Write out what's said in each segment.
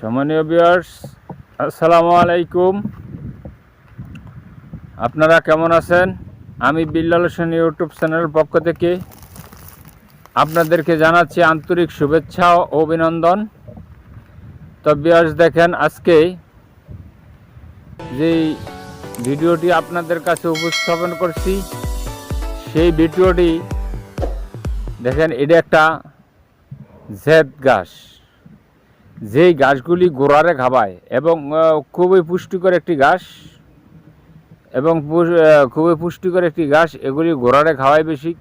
সম্মানীয় বিয়ার্স আসসালামু আলাইকুম। আপনারা কেমন আছেন? আমি বিল্লাল হোসেন ইউটিউব চ্যানেলের পক্ষ থেকে আপনাদেরকে জানাচ্ছি আন্তরিক শুভেচ্ছা ও অভিনন্দন। তো বিয়ার্স দেখেন আজকে যেই ভিডিওটি আপনাদের কাছে উপস্থাপন করছি, সেই ভিডিওটি, দেখেন, এটা একটা জেদ গাছ। যেই গাছগুলি গোড়ারে খাবায় এবং খুবই পুষ্টিকর একটি ঘাস এবং খুবই পুষ্টিকর একটি ঘাস এগুলি গোড়ারে খাওয়ায় বেশি।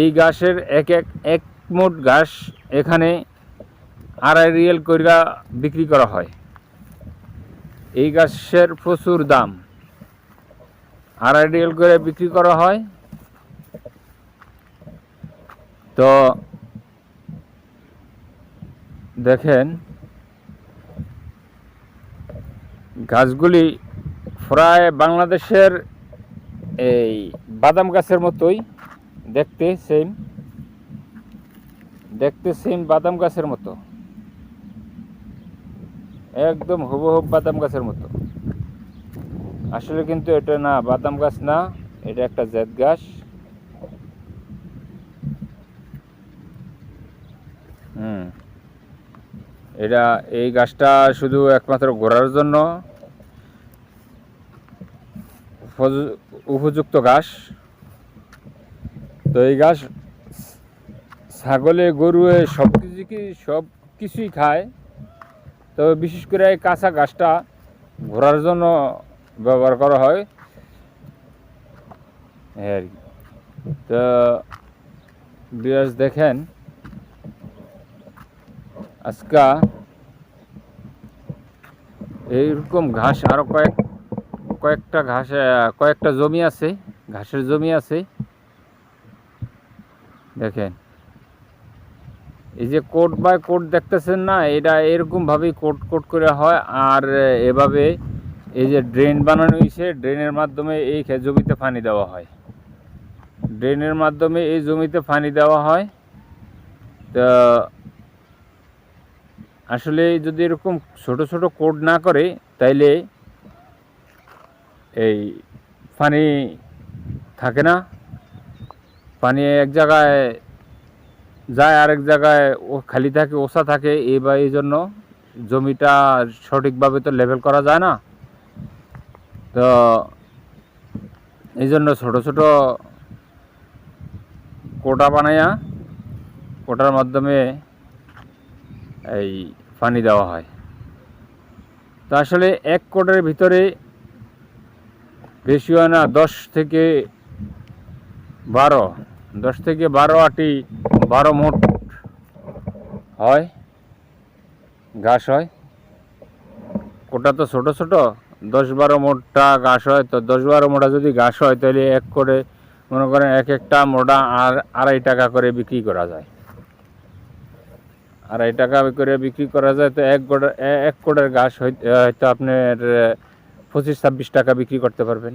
এই ঘাসের এক এক এক মোট ঘাস এখানে আড়াই রিয়েল কইরা বিক্রি করা হয়। এই ঘাসের প্রচুর দাম। আড়াই রিয়েল করে বিক্রি করা হয়। তো দেখেন গাছগুলি প্রায় বাংলাদেশের এই বাদাম গাছের মতোই দেখতে সেম দেখতে সেম বাদাম গাছের মতো। একদম হুবহুব বাদাম গাছের মতো। আসলে কিন্তু এটা না বাদাম গাছ না, এটা একটা জেদ গাছ। হুম। এটা এই গাছটা শুধু একমাত্র ঘোরার জন্য উপযুক্ত ঘাস। তো এই ঘাস ছাগলে গরু সব কিছু কি সব কিছুই খায়। তবে বিশেষ করে এই কাঁচা ঘাসটা ঘোরার জন্য ব্যবহার করা হয়। এই আর কি। তো বিরাজ দেখেন, আজকা এইরকম ঘাস আরও কয়েক কয়েকটা ঘাস, কয়েকটা জমি আছে, ঘাসের জমি আছে। দেখেন। এই যে কোট বাই কোট দেখতেছেন না, এটা এরকম ভাবেই কোট কোট করে হয়, আর এভাবে এই যে ড্রেন বানানো হয়েছে, ড্রেনের মাধ্যমে এই জমিতে পানি দেওয়া হয়। ড্রেনের মাধ্যমে এই জমিতে পানি দেওয়া হয়। তো আসলে যদি এরকম ছোট ছোট কোট না করে, তাইলে এই পানি থাকে না। পানি এক জায়গায় যায়, আরেক জায়গায় ও খালি থাকে ওষা থাকে। এই বা এই জন্য জমিটা সঠিকভাবে তো লেভেল করা যায় না। তো এই জন্য ছোটো ছোটো কোটা বানাইয়া কোটার মাধ্যমে এই পানি দেওয়া হয়। তো আসলে এক কোটের ভিতরে বেশি হয় না, দশ থেকে বারো, দশ থেকে বারো আটি বারো মোট হয়, ঘাস হয়। কোটা তো ছোট ছোট, দশ বারো মোটটা ঘাস হয়, তো দশ বারো মোটা যদি ঘাস হয়, তাহলে এক করে, মনে করেন এক একটা মোটা আর আড়াই টাকা করে বিক্রি করা যায়। আড়াই টাকা করে বিক্রি করা যায়, তো এক এ- এক কোটের ঘাস হয়তো আপনার পঁচিশ, ছাব্বিশ টাকা বিক্রি করতে পারবেন।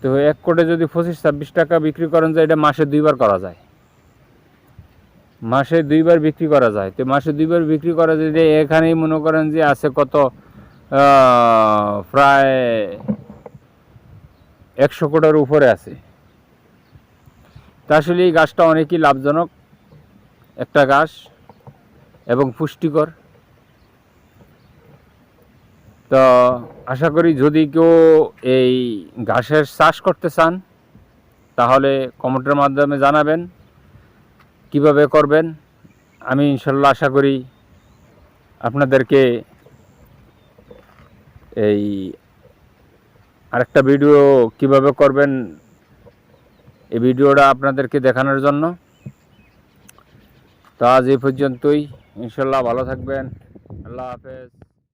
তো এক কোটে যদি পঁচিশ, ছাব্বিশ টাকা বিক্রি করেন যায় এটা মাসে দুইবার করা যায়। মাসে দুইবার বিক্রি করা যায়। তো মাসে দুইবার বিক্রি করা যায় যে এখানেই মনে করেন যে আছে কত প্রায় একশো কোটার উপরে আছে। তা আসলে এই গাছটা অনেকই লাভজনক। একটা গাছ এবং পুষ্টিকর। তো আশা করি যদি কেউ এই ঘাসের চাষ করতে চান, তাহলে কমেন্টের মাধ্যমে জানাবেন, কীভাবে করবেন। আমি ইনশাল্লাহ আশা করি আপনাদেরকে এই আরেকটা ভিডিও কীভাবে করবেন, এই ভিডিওটা আপনাদেরকে দেখানোর জন্য। তো আজ এই পর্যন্তই। ইনশাল্লাহ ভালো থাকবেন। আল্লাহ হাফেজ।